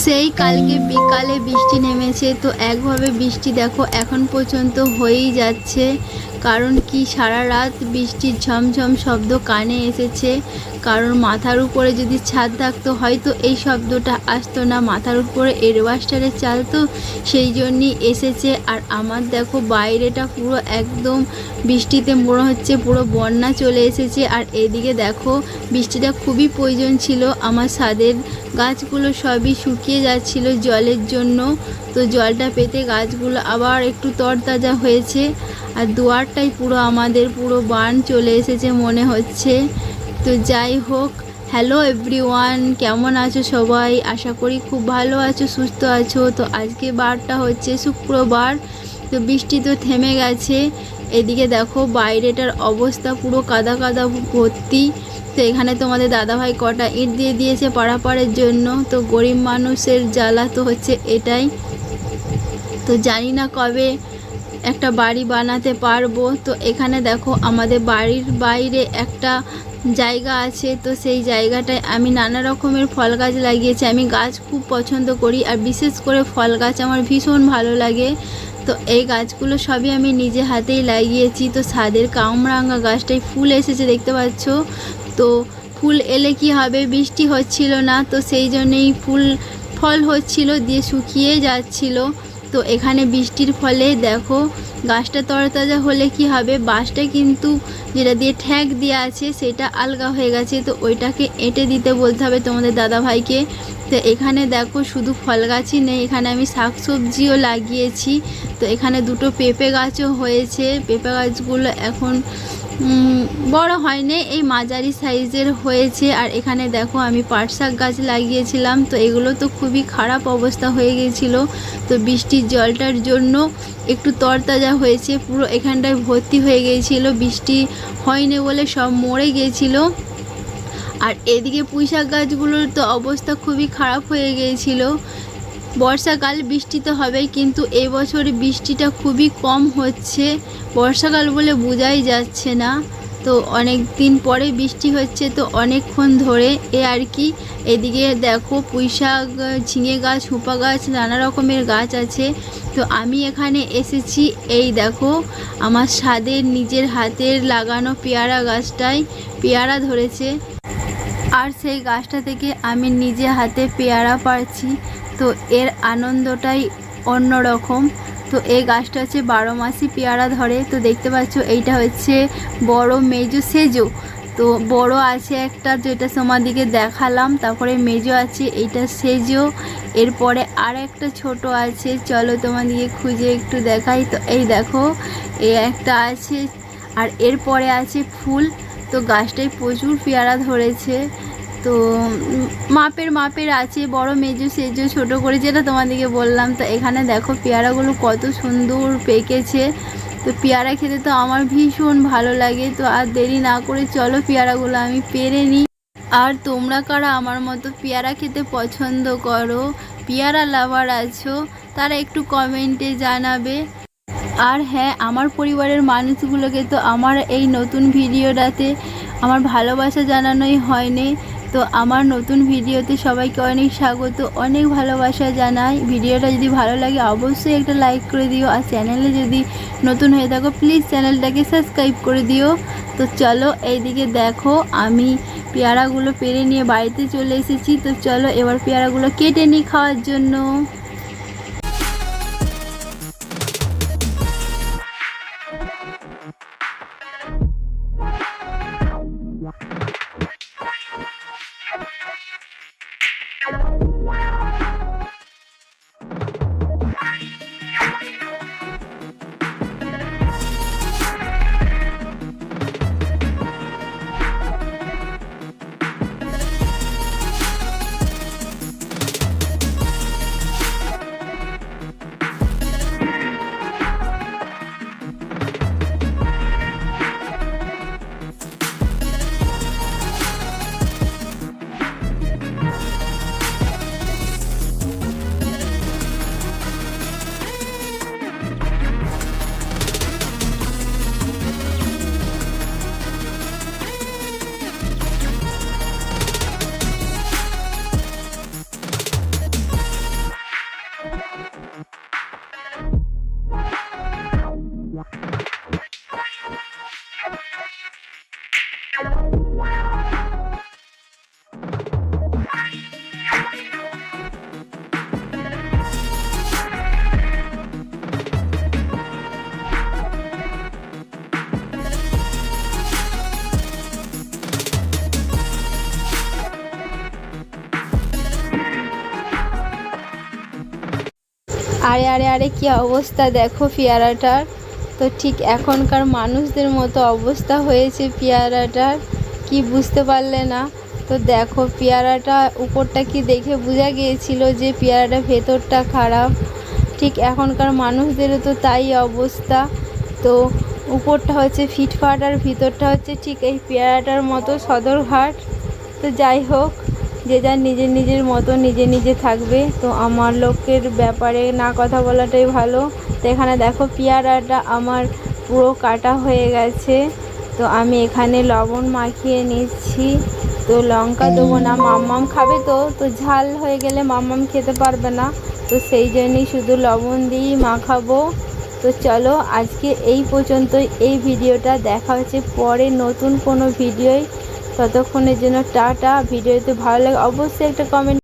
সেই কালকে বিকালে বৃষ্টি নেমেছে তো একভাবে বৃষ্টি দেখো এখন পর্যন্ত হয়েই যাচ্ছে। কারণ কি? সারা রাত বৃষ্টির ঝমঝম শব্দ কানে এসেছে। কারণ মাথার উপরে যদি ছাদ থাকতো, হয়তো এই শব্দটা আসতো না। মাথার উপরে এরওয়াস্টারের চাল তো, সেই জন্যই এসেছে। আর আমার দেখো, বাইরেটা পুরো একদম বৃষ্টিতে মনে হচ্ছে, পুরো বন্যা চলে এসেছে। আর এদিকে দেখো, বৃষ্টিটা খুবই প্রয়োজন ছিল। আমার ছাদের গাছগুলো সবই শুকিয়ে যাচ্ছিল জলের জন্য। তো জলটা পেতে গাছগুলো আবার একটু তরতাজা হয়েছে। আর দুয়ারটাই পুরো আমাদের, পুরো বান চলে এসেছে মনে হচ্ছে। তো যাই হোক হ্যালো এভরিওয়ান কেমন আছো সবাই? আশা করি খুব ভালো আছো, সুস্থ আছো। তো আজকে বারটা হচ্ছে শুক্রবার, তো বৃষ্টি তো থেমে গেছে। এদিকে দেখো, বাইরেটার অবস্থা পুরো কাদা কাদা ভর্তি। তো এখানে তোমাদের দাদাভাই কটা ইট দিয়ে দিয়েছে পাড়াপাড়ের জন্য। তো গরিব মানুষের জ্বালা তো হচ্ছে এটাই। তো জানি না কবে একটা বাড়ি বানাতে পারব। তো এখানে দেখো আমাদের বাড়ির বাইরে একটা জায়গা আছে। তো সেই জায়গাটায় আমি নানা রকমের ফল গাছ লাগিয়েছি। আমি গাছ খুব পছন্দ করি আর বিশেষ করে ফল গাছ আমার ভীষণ ভালো লাগে। তো এই গাছগুলো সবই আমি নিজে হাতেই লাগিয়েছি। তো ছাদের কামরাঙ্গা গাছটায় ফুল এসেছে দেখতে পাচ্ছ। তো ফুল এলে কি হবে? বৃষ্টি হচ্ছিল না। তো সেই জন্যেই ফুল, ফল হচ্ছিল, দিয়ে শুকিয়ে যাচ্ছিল। তো এখানে বৃষ্টির ফলে দেখো গাছটা তরতাজা হলে কি হবে? বাঁশটা কিন্তু যেটা দিয়ে ঠ্যাক দেওয়া আছে সেটা আলগা হয়ে গেছে। তো ওইটাকে এঁটে দিতে বলতে হবে তোমাদের দাদা ভাইকে তো এখানে দেখো শুধু ফল গাছই নেই, এখানে আমি শাকসবজিও লাগিয়েছি। তো এখানে দুটো পেঁপে গাছও হয়েছে। পেঁপে গাছগুলো এখন বড় হয়নি, এই মাঝারি সাইজের হয়েছে। আর এখানে দেখো, আমি পাট শাক গাছ লাগিয়েছিলাম, তো এগুলো তো খুবই খারাপ অবস্থা হয়ে গিয়েছিল তো বৃষ্টির জলটার জন্য একটু তরতাজা হয়েছে, পুরো এখানটায় ভর্তি হয়ে গিয়েছিল বৃষ্টি হয়নি বলে সব মরে গিয়েছিল আর এদিকে পুঁইশাক গাছগুলোর তো অবস্থা খুবই খারাপ হয়ে গিয়েছিল বর্ষাকাল বৃষ্টি তো হবেই কিন্তু এবছর বৃষ্টিটা খুবই কম হচ্ছে। বর্ষাকাল বলে বোঝাই যাচ্ছে না। তো অনেক দিন পরে বৃষ্টি হচ্ছে, তো অনেকক্ষণ ধরে এ আর কি। এদিকে দেখো পুঁইশাক ঝিঙে গাছ, হুপা গাছ, নানা রকমের গাছ আছে। তো আমি এখানে এসেছি, এই দেখো, আমার স্বাদের নিজের হাতের লাগানো পেয়ারা গাছটায় পেয়ারা ধরেছে। আর সেই গাছটা থেকে আমি নিজে হাতে পেয়ারা পারছি তো এর আনন্দটাই অন্যরকম। তো এই গাছটা হচ্ছে বারো মাসই পেয়ারা ধরে। তো দেখতে পাচ্ছ, এইটা হচ্ছে বড় মেজো সেজো। তো বড় আছে একটা যেটা তোমাদিকে দেখালাম। তারপরে মেজো আছে, এইটা সেজো। এরপরে আর একটা ছোট আছে, চলো তোমাদিকে খুঁজে একটু দেখাই। তো এই দেখো এই একটা আছে। আর এরপরে আছে ফুল। তো গাছটায় প্রচুর পেয়ারা ধরেছে। তো মাপের মাপের আছে, বড়, মেজো, সেজো, ছোট করে যেটা তোমাদেরকে বললাম। তো এখানে দেখো পেয়ারাগুলো কত সুন্দর পেকেছে। তো পেয়ারা খেতে তো আমার ভীষণ ভালো লাগে। তো আর দেরি না করে চলো পেয়ারাগুলো আমি পেরে নিই। আর তোমরা কারা আমার মতো পেয়ারা খেতে পছন্দ করো? পেয়ারা লাভার আছো? তারা একটু কমেন্টে জানাবে। আর হ্যাঁ আমার পরিবারের মানুষগুলোকে তো আমার এই নতুন ভিডিওটাতে আমার ভালোবাসা জানানোই হয়নি। তো আমার নতুন ভিডিওতে সবাইকে অনেক স্বাগত, অনেক ভালোবাসা জানাই। ভিডিওটা যদি ভালো লাগে অবশ্যই একটা লাইক করে দিও আর চ্যানেলে যদি নতুন হয়ে থাকো প্লিজ চ্যানেলটাকে সাবস্ক্রাইব করে দিও। তো চলো এইদিকে দেখো, আমি পেয়ারাগুলো পেরে নিয়ে বাড়িতে চলে এসেছি। তো চলো এবার পেয়ারাগুলো কেটে নিই খাওয়ার জন্য। আরে আরে আরে কি অবস্থা? দেখো পেয়ারাটার তো ঠিক এখনকার মানুষদের মতো অবস্থা হয়েছে পেয়ারাটার, কি বুঝতে পারলে না? তো দেখো পেয়ারাটা উপরটা কি দেখে বোঝা গিয়েছিল যে পেয়ারাটা ভেতরটা খারাপ? ঠিক এখনকার মানুষদেরও তো তাই অবস্থা। তো উপরটা হচ্ছে ফিটফাট আর ভিতরটা হচ্ছে ঠিক এই পেয়ারাটার মতো সদরঘাট। তো যাই হোক, যে যার নিজের নিজের মতো নিজে নিজে থাকবে। তো আমার লোকের ব্যাপারে না কথা বলাটাই ভালো। তো এখানে দেখো পেয়ারাটা আমার পুরো কাটা হয়ে গেছে। তো আমি এখানে লবণ মাখিয়ে নিচ্ছি। তো লঙ্কা দেবো না মাম্মাম খাবে তো। তো ঝাল হয়ে গেলে মাম্মাম খেতে পারবে না। তো সেই জন্যই শুধু লবণ দিয়েই মাখাবো। তো চলো আজকে এই পর্যন্ত এই ভিডিওটা দেখা হচ্ছে পরে নতুন কোনো ভিডিওয়। ততক্ষণের জন্য টাটা। ভিডিওতে ভালো লাগে অবশ্যই একটা কমেন্ট